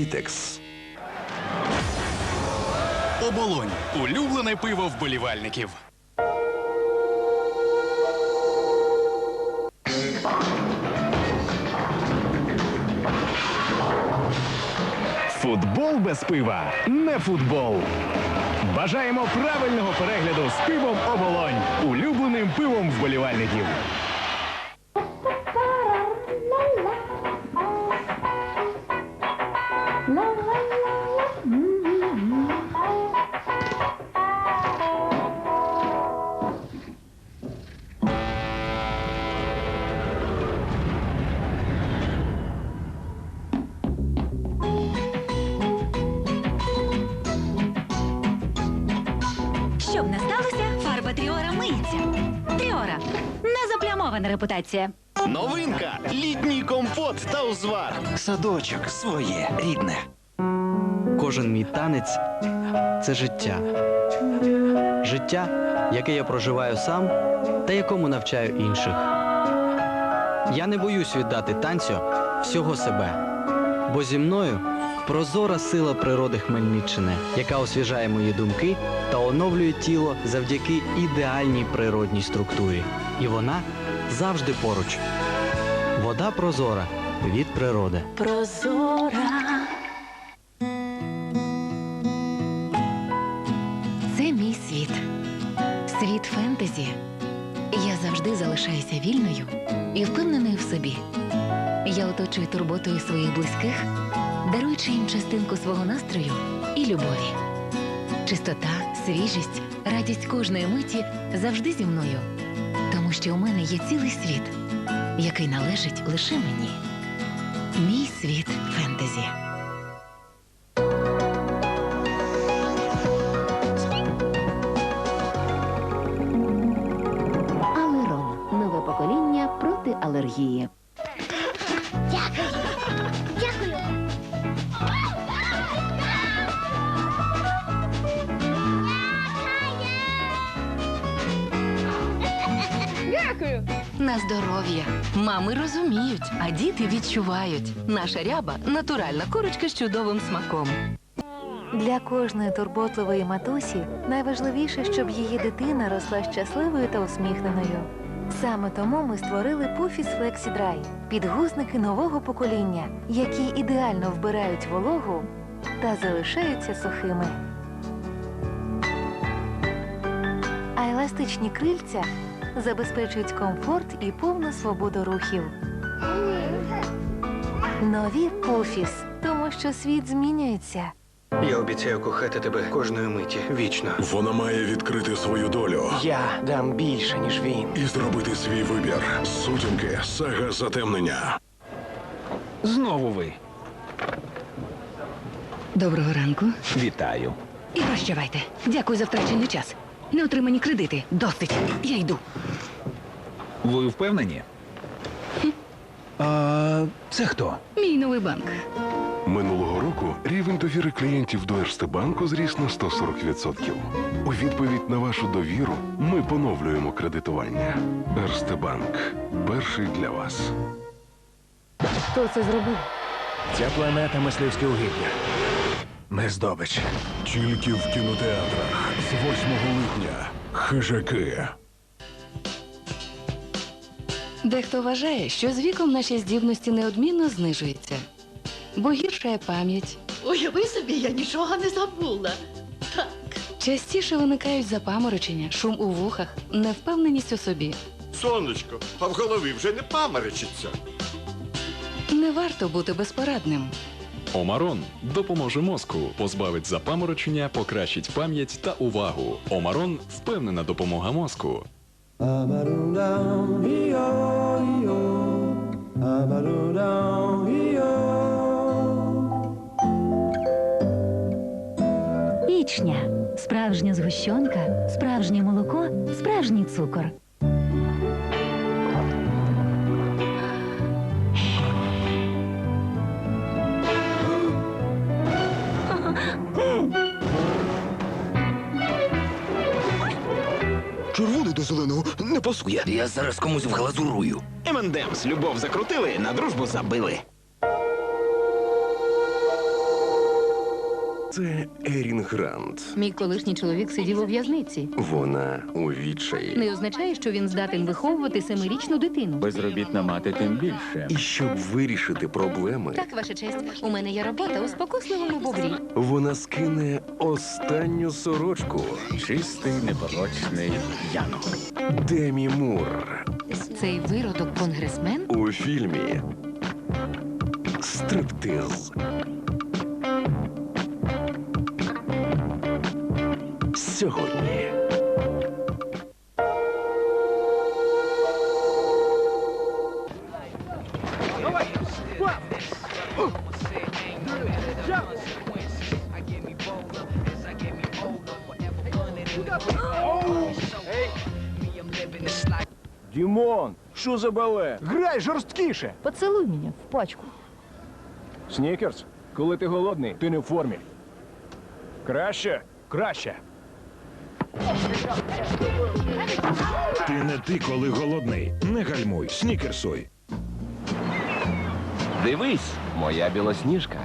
Вітекс. Оболонь. Улюблене пиво вболівальників. Футбол без пива не футбол. Бажаємо правильного перегляду з пивом оболонь, улюбленим пивом вболівальників. Репутація. Новинка! Літній компот та узвар. Садочок своє рідне. Кожен мій танець це життя. Життя, яке я проживаю сам та якому навчаю інших. Я не боюсь віддати танцю всього себе, бо зі мною прозора сила природи Хмельниччини, яка освіжає мої думки та оновлює тіло завдяки ідеальній природній структурі. І вона завжди поруч. Вода прозора від природи. Прозора. Це мій світ. Світ фентезі. Я завжди залишаюся вільною і впевненою в собі. Я оточую турботою своїх близьких, даруючи їм частинку свого настрою і любові. Чистота, свіжість, радість кожної миті завжди зі мною, тому що у мене є цілий світ, який належить лише мені. Мій світ фентезі. Алерон нове покоління проти алергії. На здоров'я. Мами розуміють, а діти відчувають. Наша ряба натуральна курочка з чудовим смаком. Для кожної турботливої матусі найважливіше, щоб її дитина росла щасливою та усміхненою. Саме тому ми створили Пуфіс Флексі Драй підгузники нового покоління, які ідеально вбирають вологу та залишаються сухими. А еластичні крильця забезпечують комфорт і повну свободу рухів. Нові Пуфіс, тому що світ змінюється. Я обіцяю кохати тебе кожної миті вічно. Вона має відкрити свою долю Я дам більше, ніж він. і зробити свій вибір. Сутінки, сага затемнення. Знову ви. Доброго ранку. Вітаю. І прощавайте. Дякую за втрачений час. Неотримані кредити. Досить. Я йду. Ви впевнені? А це хто? Мій новий банк. Минулого року рівень довіри клієнтів до Ерстебанку зріс на 140%. У відповідь на вашу довіру ми поновлюємо кредитування. Ерстебанк перший для вас. Хто це зробив? Ця планета мисливське угіддя. Не здобич. Тільки в кінотеатрах з 8 липня. Хижаки. Дехто вважає, що з віком наші здібності неодмінно знижуються, бо гіршає пам'ять. Уяви собі, я нічого не забула. Частіше виникають запаморочення, шум у вухах, невпевненість у собі. Сонечко, а в голові вже не паморочиться. Не варто бути безпорадним. Омарон допоможе мозку, позбавить запаморочення, покращить пам'ять та увагу. Омарон впевнена допомога мозку. Ічня. Справжня згущенка, справжнє молоко, справжній цукор. Пасує. Я зараз комусь вглазурую. Емендемс, любов закрутили, на дружбу забили. Це Ерін Грант. Мій колишній чоловік сидів у в'язниці. Вона у відчаї. Не означає, що він здатен виховувати семирічну дитину. Безробітна мати тим більше. І щоб вирішити проблеми, Так, ваша честь, у мене є робота у спокусливому бобрі. вона скине останню сорочку. Чистий, непорочний янголь. Демі Мур Цей виродок конгресмен у фільмі Стриптиз. Сьогодні. Дімон, що за бале? Грай жорсткіше! Поцелуй мене в пачку. Снікерс, коли ти голодний, ти не в формі. Краще, краще. Ти не ти, коли голодний. Не гальмуй, снікерсуй. Дивись, моя білосніжка.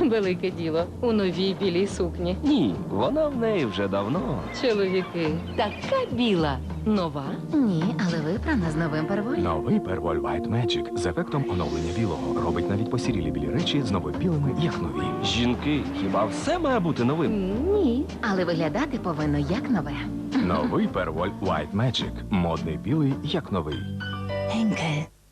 велике діло у новій білій сукні. Ні, вона в неї вже давно. Чоловіки, така біла. Нова. Ні, але випрана з новим перволем. Новий Perwoll White Magic з ефектом оновлення білого робить навіть посірілі білі речі знову білими, як нові. Жінки, хіба все має бути новим? Ні. Але виглядати повинно як нове. Новий Perwoll White Magic. Модний білий, як новий.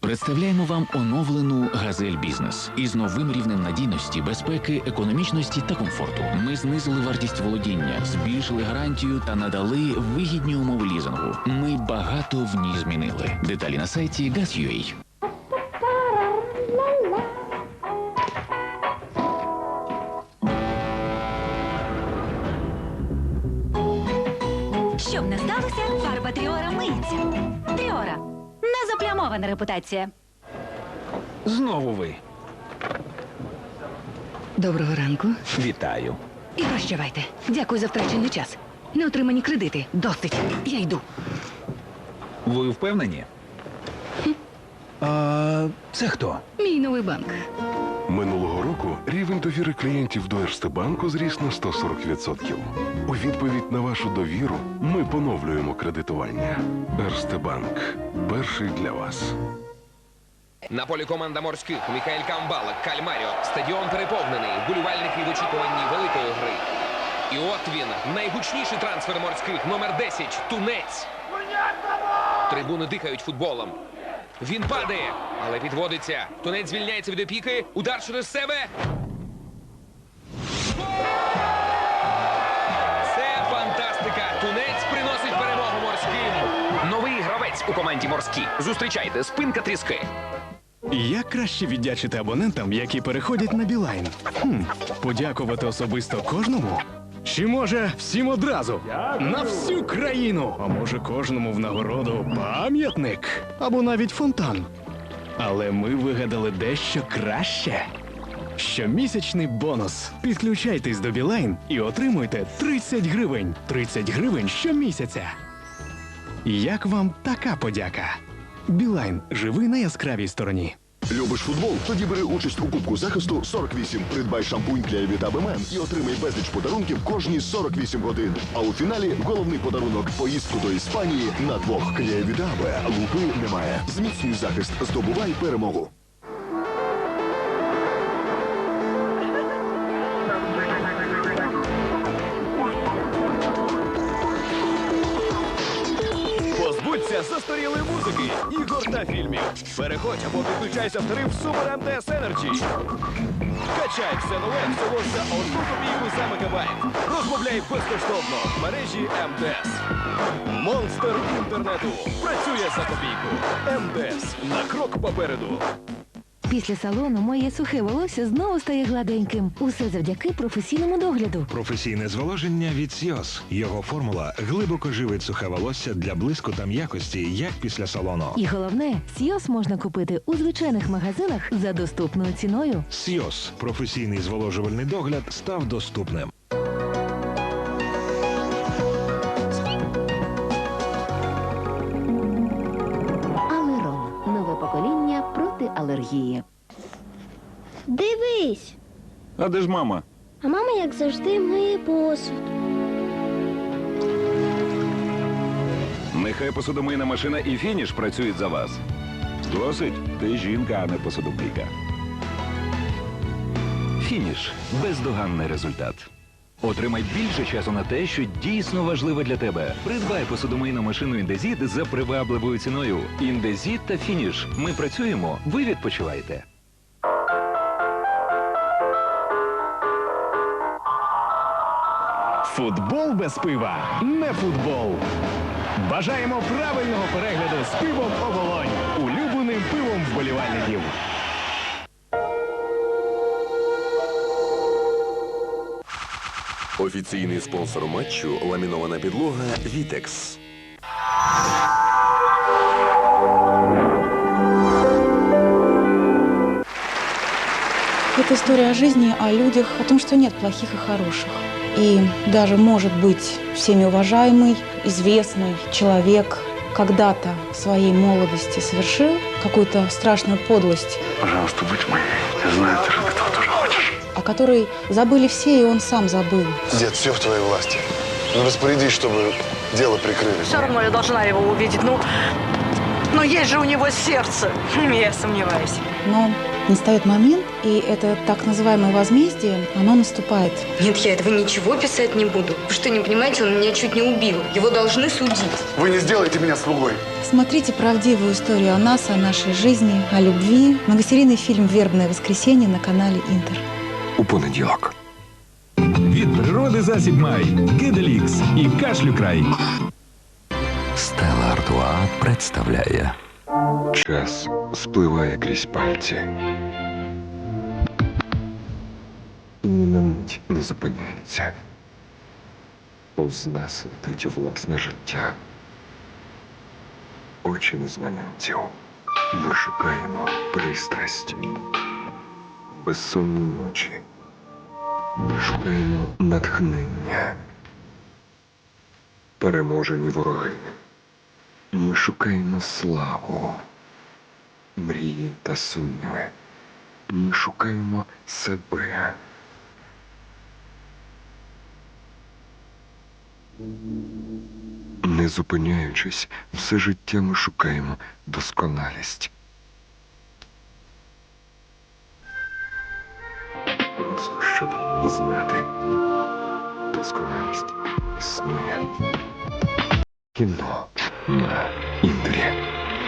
Представляємо вам оновлену Газель Бізнес із новим рівнем надійності, безпеки, економічності та комфорту. Ми знизили вартість володіння, збільшили гарантію та надали вигідні умови лізингу. Ми багато в ній змінили. Деталі на сайті Gaz.ua. Щоб не сталося, фарба Тріора миється. Тріора. Незаплямована репутація. Знову ви. Доброго ранку. Вітаю. І прощавайте. Дякую за втрачений час. Неотримані кредити. Досить. Я йду. Ви впевнені? А це хто? Мій новий банк. Минулого року рівень довіри клієнтів до Ерстебанку зріс на 140%. У відповідь на вашу довіру ми поновлюємо кредитування. Ерстебанк перший для вас. На полі команда морських Міхаель Камбала, Кальмаріо. Стадіон переповнений. Вболівальники в очікуванні великої гри. І от він, найгучніший трансфер морських, номер 10, Тунець. Трибуни дихають футболом. Він падає, але підводиться. Тунець звільняється від опіки. Удар через себе. Це фантастика. Тунець приносить перемогу морським. Новий гравець у команді морські. Зустрічайте спинка тріски. Як краще віддячити абонентам, які переходять на Білайн? Хм, подякувати особисто кожному? Чи може всім одразу? На всю країну? А може кожному в нагороду пам'ятник? Або навіть фонтан? Але ми вигадали дещо краще. Щомісячний бонус. Підключайтесь до Білайн і отримуйте 30 гривень. 30 гривень щомісяця. Як вам така подяка? Білайн живи на яскравій стороні. Любиш футбол? Тоді бери участь у Кубку захисту 48. Придбай шампунь для Евіта Бемен і отримай безліч подарунків кожні 48 годин. А у фіналі головний подарунок поїздку до Іспанії на двох. Клія Відабе. Лупи немає. Зміцнюй захист. Здобувай перемогу. Позбудься застарілої музики, ігор та фільмів. Переходь або підключайся в тариф Super МТС Energy. Качай все нове всього за одну копійку за мегабайт. Розмовляй безкоштовно в мережі МТС. Монстр інтернету працює за копійку. МТС на крок попереду. Після салону моє сухе волосся знову стає гладеньким. Усе завдяки професійному догляду. Професійне зволоження від Сіос. Його формула глибоко живить сухе волосся для блиску та м'якості, як після салону. І головне, Сіос можна купити у звичайних магазинах за доступною ціною. Сіос. Професійний зволожувальний догляд став доступним. Проти. Дивись, А де ж мама? А мама, як завжди, миє посуд. Нехай посудомийна машина і фініш працюють за вас. Досить, ти жінка, а не посудомийка. Фініш бездоганний результат. Отримай більше часу на те, що дійсно важливе для тебе. Придбай посудомийну машину індезіт за привабливою ціною. Індезіт та фініш. Ми працюємо, ви відпочиваєте. Футбол без пива не футбол. Бажаємо правильного перегляду з пивом оболонь. Улюбленим пивом вболівальників. Офіційний спонсор матчу ламінована підлога Вітекс. Это история о жизни, о людях, о том, что нет плохих и хороших. И даже, может быть, всеми уважаемый, известный человек когда-то в своей молодости совершил какую-то страшную подлость, Пожалуйста, будь моей. Я знаю, ты же этого тоже которой забыли все, и он сам забыл. Дед, все в твоей власти. Ну, распорядись, чтобы дело прикрыли. Все равно я должна его увидеть. Ну, но есть же у него сердце. Я сомневаюсь. Но настает момент, и это так называемое возмездие, оно наступает. Нет, я этого ничего писать не буду. Вы что, не понимаете, он меня чуть не убил. Его должны судить. Вы не сделаете меня слугой. Смотрите правдивую историю о нас, о нашей жизни, о любви. Многосерийный фильм «Вербное воскресенье» на канале Интер. У понеділок. Від природи засіб май, Гиделікс і кашлю край. Стела Артуа представляє. Час спливає крізь пальці. І ні на мить не зупиняється. Повз нас летить власне життя. Очі незнанців. Ми шукаємо пристрасті. Безсонні ночі. Ми шукаємо натхнення. Переможені вороги. Ми шукаємо славу, мрії та сумніви. Ми шукаємо себе. Не зупиняючись, все життя ми шукаємо досконалість. Знати, досконалість існує. Кіно на інтері.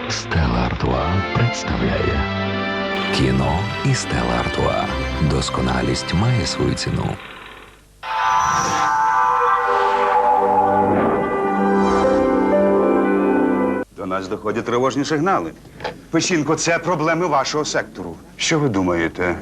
Стела Артуа представляє. Кіно і Стела Артуа. Досконалість має свою ціну. До нас доходять тривожні сигнали. Печінко, це проблеми вашого сектору. Що ви думаєте?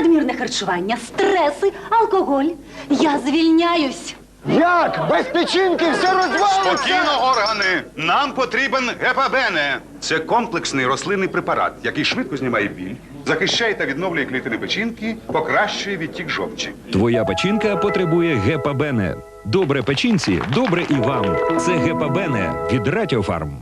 Надмірне харчування, стреси, алкоголь. Я звільняюсь. Як? Без печінки все розвалиться! Спокійно, органи! Нам потрібен гепабене. Це комплексний рослинний препарат, який швидко знімає біль, захищає та відновлює клітини печінки, покращує відтік жовчі. Твоя печінка потребує гепабене. Добре печінці, добре і вам. Це гепабене від Ратіофарм.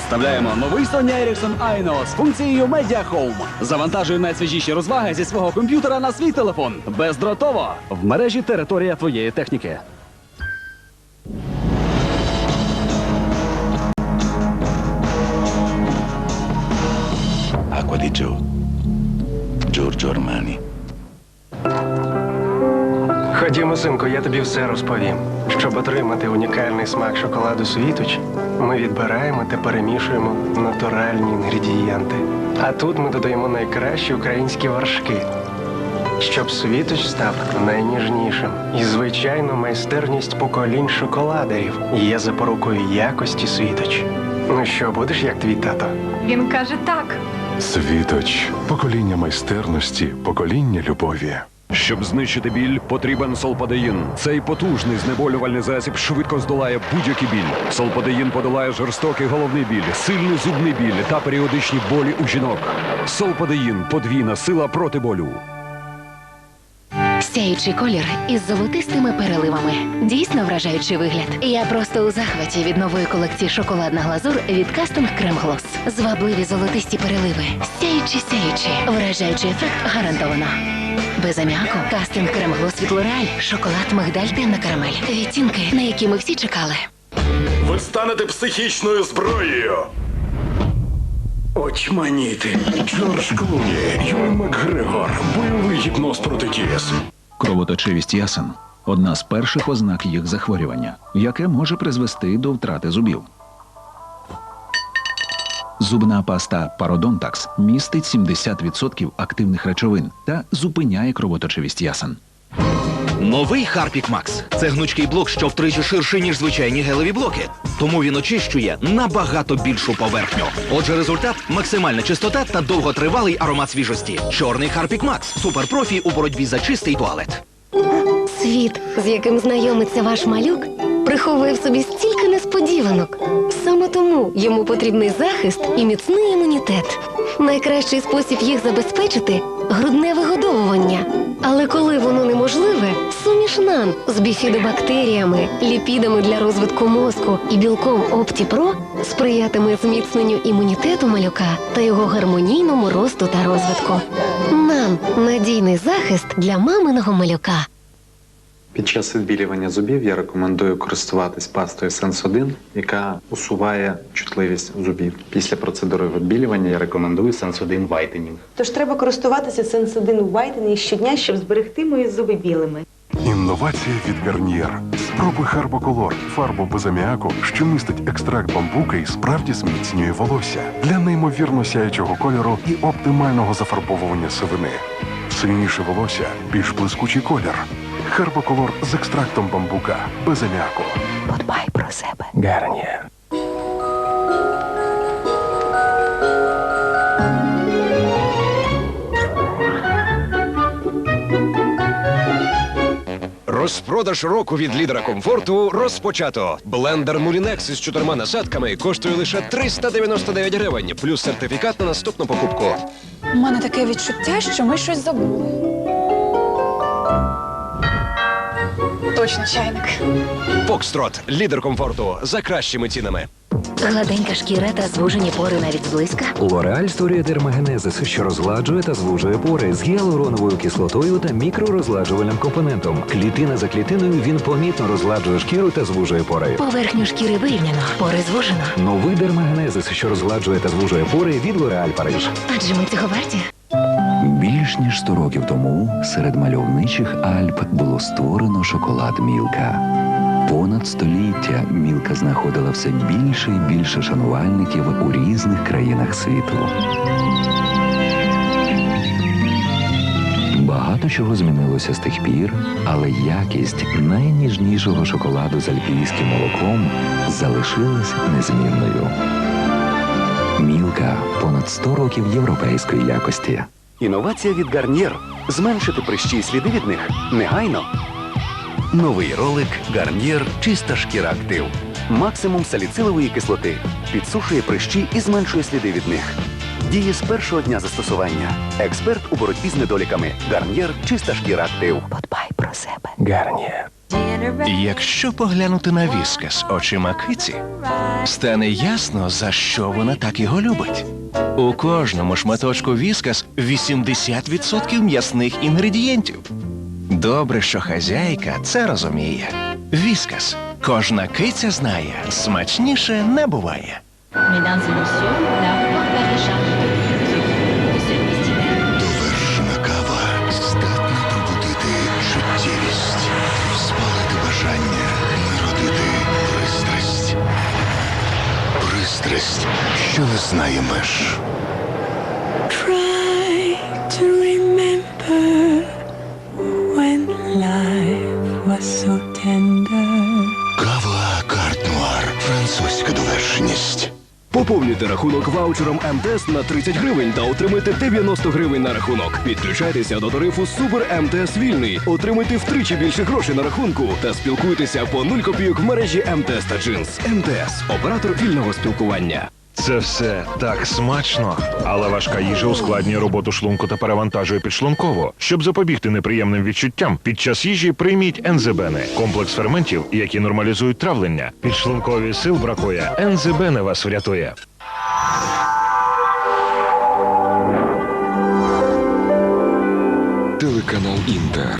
Представляємо новий Sony Ericsson Aino з функцією Media Home. Завантажуй найсвіжіші розваги зі свого комп'ютера на свій телефон. Бездротово. В мережі територія твоєї техніки. Acqua di Gio. Giorgio Armani. Ходімо, синку, я тобі все розповім. Щоб отримати унікальний смак шоколаду світоч, ми відбираємо та перемішуємо натуральні інгредієнти. А тут ми додаємо найкращі українські вершки, щоб світоч став найніжнішим. І, звичайно, майстерність поколінь шоколадерів є запорукою якості світоч. Ну що, будеш як твій тато? Він каже так. Світоч, покоління майстерності, покоління любові. Щоб знищити біль, потрібен солпадеїн. Цей потужний знеболювальний засіб швидко здолає будь-який біль. Солпадеїн подолає жорстокий головний біль, сильний зубний біль та періодичні болі у жінок. Солпадеїн подвійна сила проти болю. Сяючий колір із золотистими переливами. Дійсно вражаючий вигляд. Я просто у захваті від нової колекції шоколадна глазур від Custom Крем Глос. Звабливі золотисті переливи. Сяючі, сяючі. Вражаючий ефект гарантовано. Без аміаку кастинг крем глос від Шоколад, мигдаль, темна карамель. Відтінки, на які ми всі чекали. Ви станете психічною зброєю. Очманіти. Джордж Клуні, Юрій Макгрегор, бойовий гіпноз проти кіс. Кровоточивість ясен одна з перших ознак їх захворювання, яке може призвести до втрати зубів. Зубна паста Пародонтакс містить 70% активних речовин та зупиняє кровоточивість ясен. Новий Харпік Макс це гнучкий блок, що втричі ширший, ніж звичайні гелеві блоки. Тому він очищує набагато більшу поверхню. Отже, результат максимальна чистота та довготривалий аромат свіжості. Чорний Харпік Макс суперпрофі у боротьбі за чистий туалет. Світ, з яким знайомиться ваш малюк, приховує в собі стільки несподіванок. Саме тому йому потрібний захист і міцний імунітет. Найкращий спосіб їх забезпечити грудне вигодовування. Але коли воно неможливе, суміш НАН з біфідобактеріями, ліпідами для розвитку мозку і білком OptiPro сприятиме зміцненню імунітету малюка та його гармонійному росту та розвитку. НАН надійний захист для маминого малюка. Під час відбілювання зубів я рекомендую користуватись пастою Sense 1, яка усуває чутливість зубів. Після процедури відбілювання я рекомендую Sense 1 Whitening. Тож треба користуватися Sensodyne Whitening щодня, щоб зберегти мої зуби білими. Інновація від Гарнієр. Спробуй Харбоколор, фарбу без аміаку, що містить екстракт бамбука і справді зміцнює волосся для неймовірно сяючого кольору і оптимального зафарбовування сивини. Сильніше волосся, більш блискучий колір. Харбоколор з екстрактом бамбука без аміаку. Подбай про себе. Гарнієр. Розпродаж року від лідера комфорту розпочато. Блендер Mulinex із чотирма насадками коштує лише 399 гривень, плюс сертифікат на наступну покупку. У мене таке відчуття, що ми щось забули. Точно чайник. Фокстрот, лідер комфорту за кращими цінами. Гладенька шкіра та звужені пори навіть зблизька. Лореаль створює дермагенезис, що розгладжує та звужує пори з гіалуроновою кислотою та мікророзгладжувальним компонентом. Клітина за клітиною він помітно розгладжує шкіру та звужує пори. Поверхню шкіри вирівняно, пори звужено. Новий дермагенезис, що розгладжує та звужує пори від Лореаль Париж. Адже ми цього варті. Більш ніж 100 років тому серед мальовничих Альп було створено шоколад Мілка. Понад століття Мілка знаходила все більше і більше шанувальників у різних країнах світу. Багато чого змінилося з тих пір, але якість найніжнішого шоколаду з альпійським молоком залишилась незмінною. Мілка понад 100 років європейської якості. Інновація від Гарнір. Зменшити прищі і сліди від них негайно. Новий ролик Гарнір Чиста шкіра актив. Максимум саліцилової кислоти. Підсушує прищі і зменшує сліди від них. Діє з першого дня застосування. Експерт у боротьбі з недоліками. Гарнір Чиста шкіра актив. Подбай про себе. Гарнієр. Якщо поглянути на віскас очима киці, стане ясно, за що вона так його любить. У кожному шматочку віскас 80% м'ясних інгредієнтів. Добре, що хазяйка це розуміє. Віскас. Кожна киця знає, смачніше не буває. Mesdames et messieurs, Пристрасть, що не знає меж. Try to remember when life was so Поповнюйте рахунок ваучером МТС на 30 гривень та отримайте 90 гривень на рахунок. Підключайтеся до тарифу Супер МТС Вільний. отримайте втричі більше грошей на рахунку та спілкуйтеся по 0 копійок в мережі МТС та Джинс. МТС оператор вільного спілкування. Це все так смачно. Але важка їжа ускладнює роботу шлунку та перевантажує підшлунково. Щоб запобігти неприємним відчуттям, під час їжі прийміть ензибени – комплекс ферментів, які нормалізують травлення. Підшлункові сил бракує. Ензибени вас врятує. Телеканал Інтер.